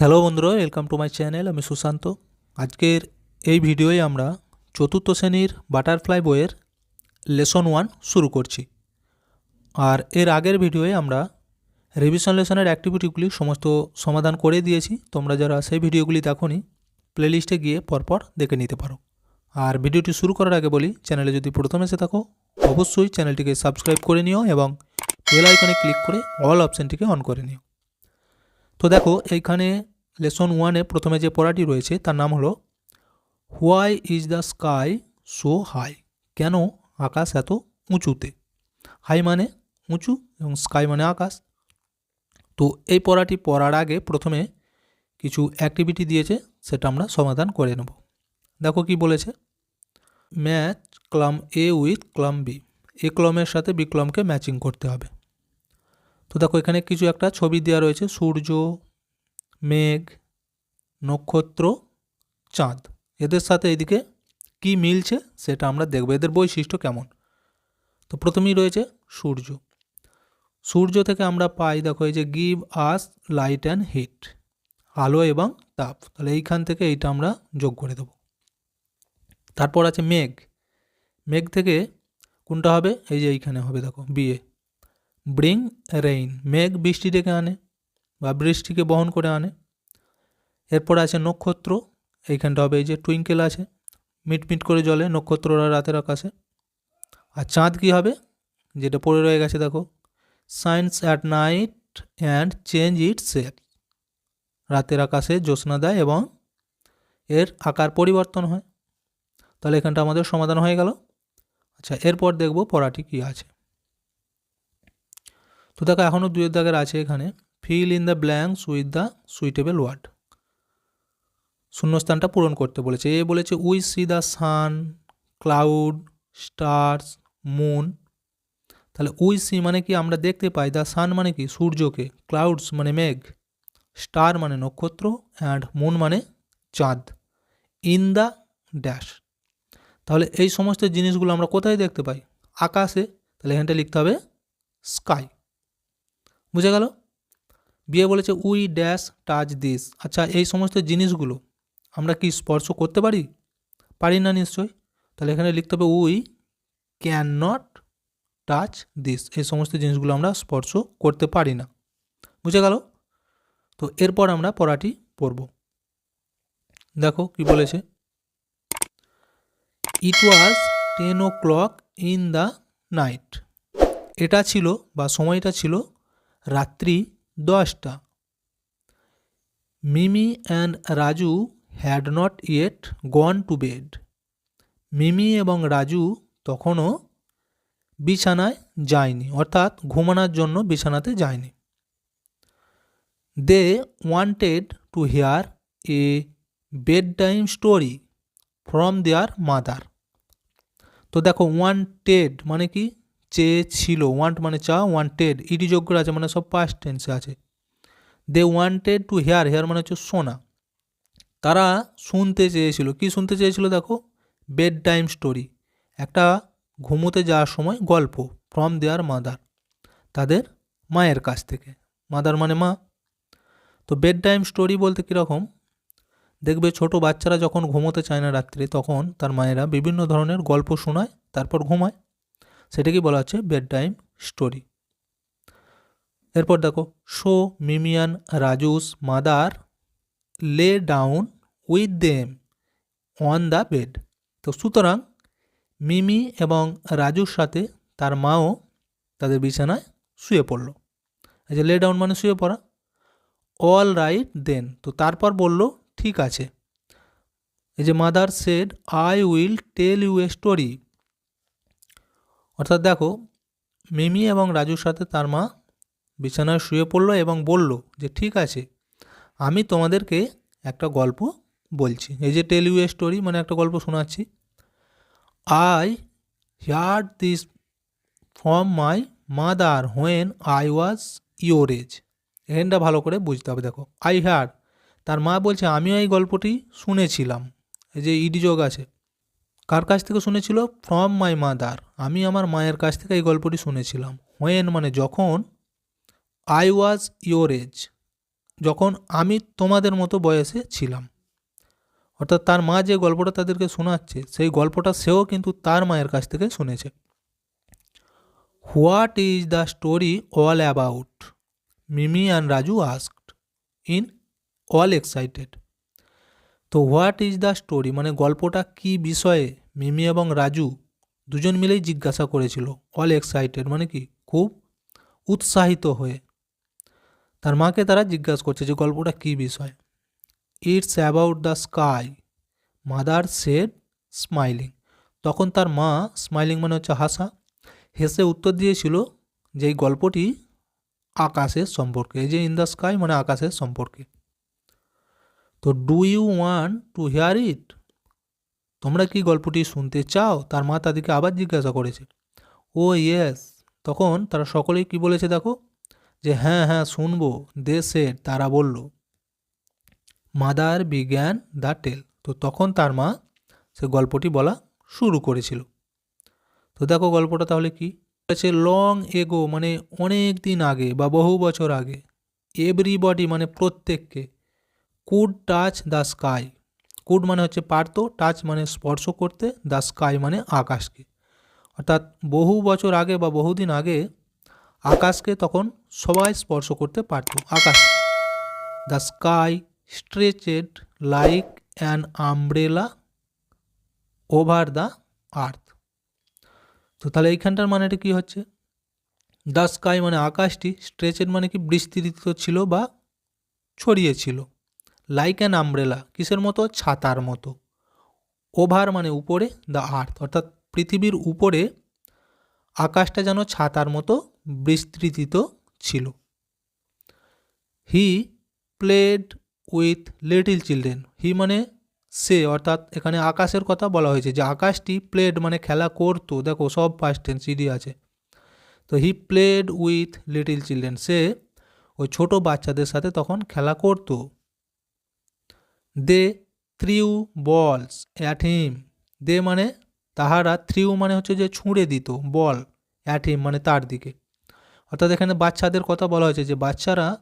Hello বন্ধুরা welcome to my channel আমি সুশান্ত। আজকের এই ভিডিওয়ে আমরা চতুর্থ শ্রেণির বাটারফ্লাই বইয়ের লেসন ওয়ান শুরু করছি। আর এর আগের ভিডিওয়ে আমরা রিভিশন লেসনের অ্যাক্টিভিটিগুলি সমস্ত সমাধান করে দিয়েছি। তোমরা যারা সেই ভিডিওগুলি দেখোনি প্লেলিস্টে গিয়ে পরপর দেখে নিতে পারো। আর ভিডিওটি শুরু করার আগে বলি চ্যানেলে যদি প্রথম এসে থাকো, অবশ্যই চ্যানেলটিকে সাবস্ক্রাইব করে নিও এবং বেল আইকনে ক্লিক করে অল অপশানটিকে অন করে নিও। তো দেখো, এইখানে লেসন ওয়ানে প্রথমে যে পড়াটি রয়েছে, তার নাম হলো, why is the sky so high? কেন আকাশ এত উঁচুতে? হাই মানে উঁচু এবং স্কাই মানে আকাশ। তো এই পড়াটি পড়ার আগে প্রথমে কিছু অ্যাক্টিভিটি দিয়েছে, সেটা আমরা সমাধান করে নেব। দেখো কি বলেছে, match column A with column B. A ক্লমের সাথে বি ক্লমকে ম্যাচিং করতে হবে। তো দেখো, এখানে কিছু একটা ছবি দেওয়া রয়েছে, সূর্য, মেঘ, নক্ষত্র, চাঁদ। এদের সাথে এদিকে কি মিলছে সেটা আমরা দেখব। এদের বৈশিষ্ট্য কেমন? তো প্রথমেই রয়েছে সূর্য। সূর্য থেকে আমরা পাই, দেখো, এই যে give us light and heat আলো এবং তাপ। তাহলে এইখান থেকে এইটা আমরা যোগ করে দেব। তারপর আছে মেঘ। মেঘ থেকে কোনটা হবে? এই যে এইখানে হবে, দেখো বিয়ে ব্রিং, রেইন। মেঘ বৃষ্টি ডেকে আনে বা বৃষ্টিকে বহন করে আনে। এরপর আছে নক্ষত্র, এইখানটা হবে এই যে টুইঙ্কেল আছে, মিটমিট করে জলে নক্ষত্ররা রাতের আকাশে। আর চাঁদ কী হবে? যেটা পড়ে রয়ে গেছে দেখো। Science at night and change it shape রাতের আকাশে জ্যোৎস্না দেয় এবং এর আকার পরিবর্তন হয়। তাহলে এখানটা আমাদের সমাধান হয়ে গেল। আচ্ছা এরপর দেখব পড়াটি কী আছে। তো দেখো এখনও দুয়ের দাগের আছে এখানে। Fill in the blanks with the suitable word শূন্যস্থানটা পূরণ করতে বলেছে। এ বলেছে we see the sun cloud stars moon তাহলে উই সি মানে কি? আমরা দেখতে পাই দ্য সান মানে কি? সূর্যকে। ক্লাউডস মানে মেঘ। স্টার মানে নক্ষত্র। অ্যান্ড মুন মানে চাঁদ। ইন দ্য ড্যাশ তাহলে, এই সমস্ত জিনিসগুলো আমরা কোথায় দেখতে পাই? আকাশে। তাহলে, এখানটা লিখতে হবে স্কাই বুঝে গেল? বিয়ে বলেছে, উই ড্যাশ টাচ দিস। আচ্ছা এই সমস্ত জিনিসগুলো আমরা কি স্পর্শ করতে পারি? পারি না নিশ্চয়ই তাহলে এখানে লিখতে হবে, we can not touch this. এই সমস্ত জিনিসগুলো আমরা স্পর্শ করতে পারি না। বুঝে গেল? তো এরপর আমরা পড়াটি পড়ব। দেখো কি বলেছে। It was ten o'clock in the night এটা ছিল বা সময়টা ছিল রাত্রি দশটা। Mimi and Raju had not yet gone to bed Mimi এবং রাজু তখনও বিছানায় যায়নি, অর্থাৎ ঘুমানোর জন্য বিছানাতে যায়নি। They wanted to hear a bedtime story from their mother তো দেখো ওয়ান্টেড মানে কি? চেয়েছিল ওয়ান্ট মানে চা ওয়ান্টেড ইডি যোগ্য আছে মানে সব পাস্ট টেন্সে আছে। They wanted to hear hear মানে হচ্ছে শোনা। তারা শুনতে চেয়েছিল। কি শুনতে চেয়েছিল দেখো? বেড টাইম স্টোরি একটা ঘুমোতে যাওয়ার সময় গল্প ফ্রম দেয়ার মাদার তাদের মায়ের কাছ থেকে। মাদার মানে মা। তো বেড টাইম স্টোরি বলতে কীরকম দেখবে ছোট বাচ্চারা যখন ঘুমোতে চায় না রাত্রে, তখন তার মায়েরা বিভিন্ন ধরনের গল্প শোনায়, তারপর ঘুমায়। সেটাকেই বলা হচ্ছে বেড টাইম স্টোরি। এরপর দেখো, so Mimi and Raju's mother lay down with them on the bed. তো সুতরাং মিমি এবং রাজুর সাথে তার মাও তাদের বিছানায় শুয়ে পড়ল। এই যে লে ডাউন মানে শুয়ে পড়া। All right then. তো তারপর বলল, ঠিক আছে। এই যে mother said, I will tell you a story. অর্থাৎ দেখো, মিমি এবং রাজুর সাথে তার মা বিছানায় শুয়ে পড়ল এবং বলল যে, ঠিক আছে, আমি তোমাদেরকে একটা গল্প বলছি। এই যে টেল ইউ এ স্টোরি মানে একটা গল্প শোনাচ্ছি। I heard this from my mother when I was your age এখানটা ভালো করে বুঝতে হবে, দেখো। আই হ্যাড তার মা বলছে, আমিও এই গল্পটি শুনেছিলাম। এই যে, ইডি যোগ আছে। কার কাছ থেকে শুনেছিল? ফ্রম মাই মাদার আমি আমার মায়ের কাছ থেকে এই গল্পটি শুনেছিলাম। হোয়েন মানে যখন আই ওয়াজ ইয়োর এজ যখন আমি তোমাদের মতো বয়সে ছিলাম। অর্থাৎ তার মা যে গল্পটা তাদেরকে শোনাচ্ছে, সেই গল্পটা সেও কিন্তু তার মায়ের কাছ থেকে শুনেছে। What is the story all about Mimi and Raju asked in all excited তো হোয়াট ইজ দ্য স্টোরি? মানে গল্পটা কি বিষয়ে? মিমি এবং রাজু দুজন মিলেই জিজ্ঞাসা করেছিল। অল এক্সাইটেড মানে কি? খুব উৎসাহিত হয়ে। তার মাকে তারা জিজ্ঞাসা করছে যে গল্পটা কী বিষয়? It's about the sky mother said smiling তখন তার মা স্মাইলিং মানে হচ্ছে হাসা। হেসে উত্তর দিয়েছিল যে এই গল্পটি আকাশের সম্পর্কে, এই যে ইন দ্য স্কাই মানে আকাশের সম্পর্কে। তো do you want to hear it তোমরা কি গল্পটি শুনতে চাও? তার মা তাদেরকে আবার জিজ্ঞাসা করেছে। ও ইয়েস তখন তারা সকলেই কি বলেছে দেখো? যে হ্যাঁ হ্যাঁ শুনব। দে তারা বলল। মাদার বিজ্ঞান দ্য টেল। তো তখন তার মা সে গল্পটি বলা শুরু করেছিল। তো দেখো গল্পটা তাহলে কি? আছে লং এগো মানে অনেক দিন আগে বা বহু বছর আগে এভরিবডি মানে প্রত্যেককে could touch the sky could মানে হচ্ছে পারতো টাচ মানে স্পর্শ করতে দ্য স্কাই মানে আকাশকে। অর্থাৎ বহু বছর আগে বা বহুদিন আগে আকাশকে তখন সবাই স্পর্শ করতে পারত, আকাশ। The sky stretched like an umbrella over the earth তো তাহলে এইখানটার মানেটা কি হচ্ছে? দ্য স্কাই মানে আকাশটি স্ট্রেচেড মানে কি বিস্তৃত ছিল বা ছড়িয়েছিল লাইক অ্যান আমব্রেলা কিসের মতো? ছাতার মতো। ওভার মানে উপরে দ্য আর্থ অর্থাৎ পৃথিবীর উপরে আকাশটা যেন ছাতার মতো বিস্তৃত ছিল। He played with little children he মানে সে, অর্থাৎ এখানে আকাশের কথা বলা হয়েছে যে আকাশটি প্লেড মানে খেলা করতো। দেখো, সব পাস্ট টেন্স ইডি আছে। তো he played with little children সে ওই ছোটো বাচ্চাদের সাথে তখন খেলা করতো। দে থ্রিউ বলস, অ্যাট হিম। দে মানে তাহারা, থ্রিউ মানে হচ্ছে যে ছুঁড়ে দিত, বল, অ্যাট হিম মানে তার দিকে। অর্থাৎ এখানে বাচ্চাদের কথা বলা হয়েছে যে বাচ্চারা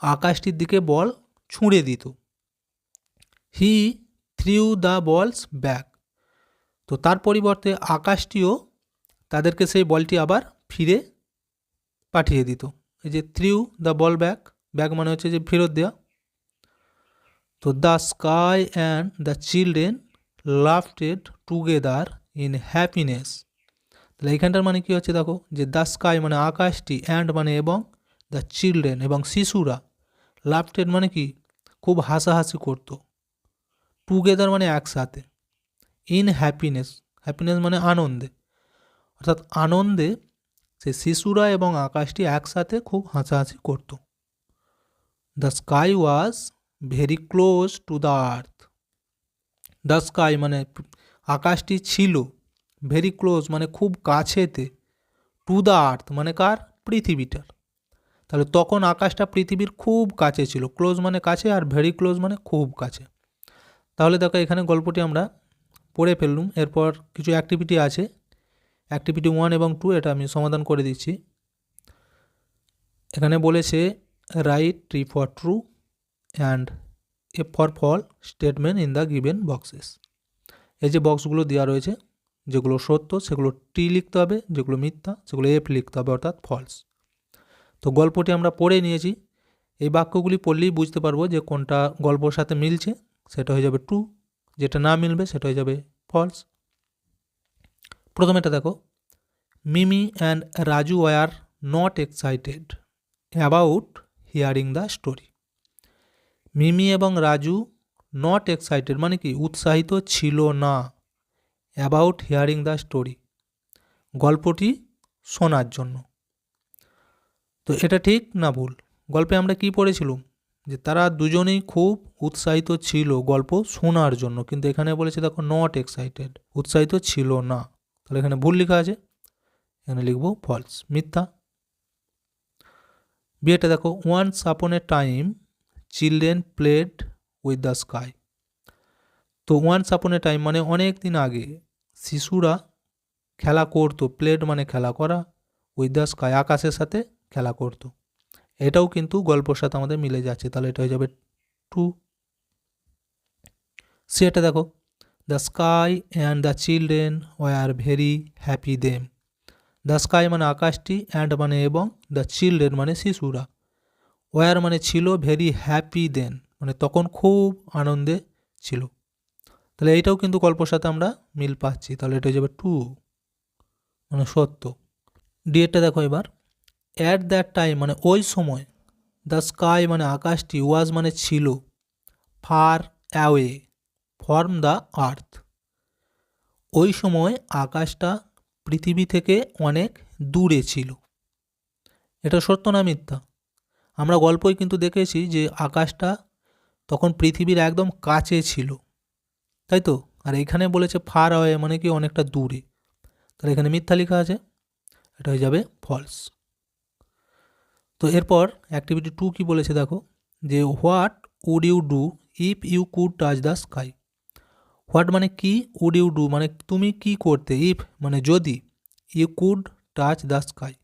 আকাশটির দিকে বল ছুঁড়ে দিত। He threw the balls back. তো তার পরিবর্তে আকাশটিও তাদেরকে সেই বলটি আবার ফিরে পাঠিয়ে দিত। এই যে threw the ball back back মানে হচ্ছে যে ফেরত দেওয়া তো the sky and the children laughed together in happiness. তাহলে এইখানটার মানে কী হচ্ছে দেখো? যে দ্য স্কাই মানে আকাশটি, অ্যান্ড মানে এবং দ্য চিলড্রেন এবং শিশুরা। লাফটেড মানে কি? খুব হাসাহাসি করতো। টুগেদার মানে একসাথে। In happiness. হ্যাপিনেস মানে আনন্দে। অর্থাৎ আনন্দে সে শিশুরা এবং আকাশটি একসাথে খুব হাসাহাসি করত। The sky was very close to the earth the sky মানে আকাশটি ছিল ভেরি ক্লোজ মানে খুব কাছেতে টু দ্য আর্থ মানে কার? পৃথিবীটার। তাহলে তখন আকাশটা পৃথিবীর খুব কাছে ছিল। ক্লোজ মানে কাছে আর ভেরি ক্লোজ মানে খুব কাছে। তাহলে দেখো এখানে গল্পটি আমরা পড়ে ফেললুম। এরপর কিছু অ্যাক্টিভিটি আছে। অ্যাক্টিভিটি ওয়ান এবং টু এটা আমি সমাধান করে দিচ্ছি। এখানে বলেছে write T for true and a for false statement in the given boxes এই যে বক্সগুলো দেওয়া রয়েছে, যেগুলো সত্য, সেগুলো টি লিখতে হবে, যেগুলো মিথ্যা, সেগুলো এফ লিখতে হবে, অর্থাৎ ফলস তো গল্পটি আমরা পড়ে নিয়েছি। এই বাক্যগুলি পড়লেই বুঝতে পারব যে কোনটা গল্পর সাথে মিলছে, সেটা হয়ে যাবে ট্রু যেটা না মিলবে, সেটা হয়ে যাবে ফলস প্রথমে এটা দেখো Mimi and Raju were not excited about hearing the story Mimi এবং রাজু নট এক্সাইটেড মানে কি উৎসাহিত ছিল না অ্যাবাউট হিয়ারিং দ্য স্টোরি গল্পটি শোনার জন্য। তো এটা ঠিক না ভুল? গল্পে আমরা কি পড়েছিলাম? যে তারা দুজনেই খুব উৎসাহিত ছিল গল্প শোনার জন্য, কিন্তু এখানে বলেছে দেখো নট এক্সাইটেড উৎসাহিত ছিল না। তাহলে এখানে ভুল লেখা আছে। এখানে লিখব ফলস মিথ্যা। বিয়েটা দেখো once upon a time children played with the sky. তো ওয়ান্স আপন টাইম মানে অনেক দিন আগে, শিশুরা খেলা করতো, প্লেড মানে খেলা করা, উইথ দ্য স্কাই, আকাশের সাথে খেলা করতো। এটাও কিন্তু গল্পর সাথে আমাদের মিলে যাচ্ছে। তাহলে এটা হয়ে যাবে টু সেটা দেখো the sky and the children were very happy then the sky মানে আকাশটি অ্যান্ড মানে এবং দ্য চিলড্রেন মানে শিশুরা। ওয়ার মানে ছিল ভেরি হ্যাপি দেন মানে তখন খুব আনন্দে ছিল। তাহলে এইটাও কিন্তু গল্পর সাথে আমরা মিল পাচ্ছি। তাহলে এটা হয়ে যাবে টু মানে সত্য। ডিএডটা দেখো এবার। অ্যাট দ্যাট টাইম মানে ওই সময় দ্য স্কাই মানে আকাশটি ওয়াজ মানে ছিল far away from the earth ওই সময় আকাশটা পৃথিবী থেকে অনেক দূরে ছিল। এটা সত্য না মিথ্যা? আমরা গল্পই কিন্তু দেখেছি যে আকাশটা তখন পৃথিবীর একদম কাছে ছিল। তাই তো? আর এখানে বলেছে ফার অ্যাওয়ে মানে কি অনেকটা দূরে। তাহলে এখানে মিথ্যা লেখা আছে। এটা হয়ে যাবে ফলস তো এরপর অ্যাক্টিভিটি টু কি বলেছে দেখো? যে what would you do if you could touch the sky what মানে কি? উড ইউ ডু মানে তুমি কি করতে? ইফ মানে যদি you could touch the sky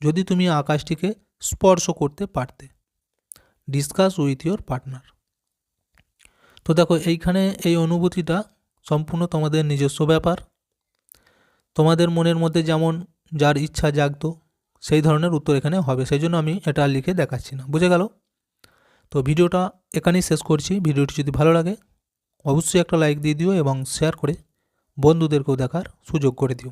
যদি তুমি আকাশটিকে স্পর্শ করতে পারতে। ডিসকাস উইথ ইয়োর পার্টনার তো দেখো, এইখানে এই অনুভূতিটা সম্পূর্ণ তোমাদের নিজস্ব ব্যাপার। তোমাদের মনের মধ্যে যেমন যার ইচ্ছা জাগতো, সেই ধরনের উত্তর এখানে হবে। সেই জন্য আমি এটা লিখে দেখাচ্ছি না। বুঝে গেল? তো ভিডিওটা এখানেই শেষ করছি। ভিডিওটি যদি ভালো লাগে, অবশ্যই একটা লাইক দিয়ে দিও এবং শেয়ার করে বন্ধুদেরকেও দেখার সুযোগ করে দিও।